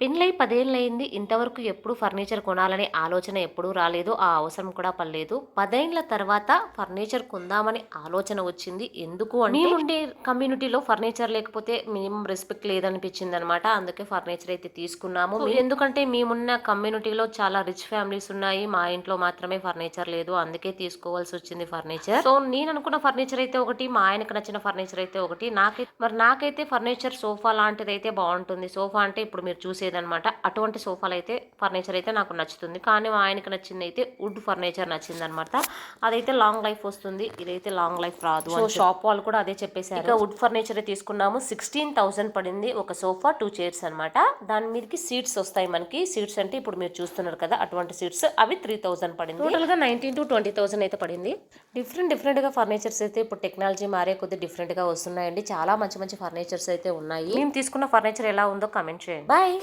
పెళ్ళై పదేళ్ళయింది. ఇంతవరకు ఎప్పుడు ఫర్నిచర్ కొనాలనే ఆలోచన ఎప్పుడూ రాలేదు. ఆ అవసరం కూడా పడలేదు. పదేళ్ళ తర్వాత ఫర్నిచర్ కొందామని ఆలోచన వచ్చింది. ఎందుకు అంటే మేముండే కమ్యూనిటీలో ఫర్నిచర్ లేకపోతే మినిమం రెస్పెక్ట్ లేదనిపించింది అనమాట అందుకే ఫర్నిచర్ అయితే తీసుకున్నాము. ఎందుకంటే మేమున్న కమ్యూనిటీలో చాలా రిచ్ ఫ్యామిలీస్ ఉన్నాయి. మా ఇంట్లో మాత్రమే ఫర్నిచర్ లేదు. అందుకే తీసుకోవాల్సి వచ్చింది ఫర్నిచర్. సో నేను అనుకున్న ఫర్నిచర్ అయితే ఒకటి మా ఆయనకు నచ్చిన ఫర్నిచర్ అయితే ఒకటి. నాకైతే మరి నాకైతే ఫర్నిచర్ సోఫా లాంటిది అయితే బాగుంటుంది. సోఫా అంటే ఇప్పుడు మీరు చూసేదన్నమాట అటువంటి సోఫాలు అయితే ఫర్నిచర్ అయితే నాకు నచ్చుతుంది. కానీ మా ఆయనకి నచ్చింది అయితే వుడ్ ఫర్నిచర్ నచ్చింది అనమాట అదైతే లాంగ్ లైఫ్ వస్తుంది. ఇదైతే లాంగ్ లైఫ్ రాదు సో షాప్ వాళ్ళు కూడా అదే చెప్పేశారు. ఇక వుడ్ ఫర్నిచర్ తీసుకున్నాము. సిక్స్టీన్ థౌసండ్ పడింది ఒక సోఫా టూ చైర్స్ అన్నమాట దాని మీదకి సీట్స్ వస్తాయి మనకి. సీట్స్ అంటే ఇప్పుడు మీరు చూస్తున్నారు కదా అటువంటి సీట్స్. అవి త్రీ థౌసండ్ పడింది. టోటల్గా నైన్టీన్ టు ట్వంటీ థౌసండ్ అయితే పడింది. డిఫరెంట్ డిఫరెంట్గా ఫర్నిచర్స్ అయితే ఇప్పుడు టెక్నాలజీ మారే కొద్ది డిఫరెంట్గా వస్తున్నాయండి. చాలా మంచి మంచి ఫర్నిచర్స్ అయితే ఉన్నాయి. మేము తీసుకున్న ఫర్నిచర్ ఎలా ఉందో కమెంట్ చేయండి. బాయ్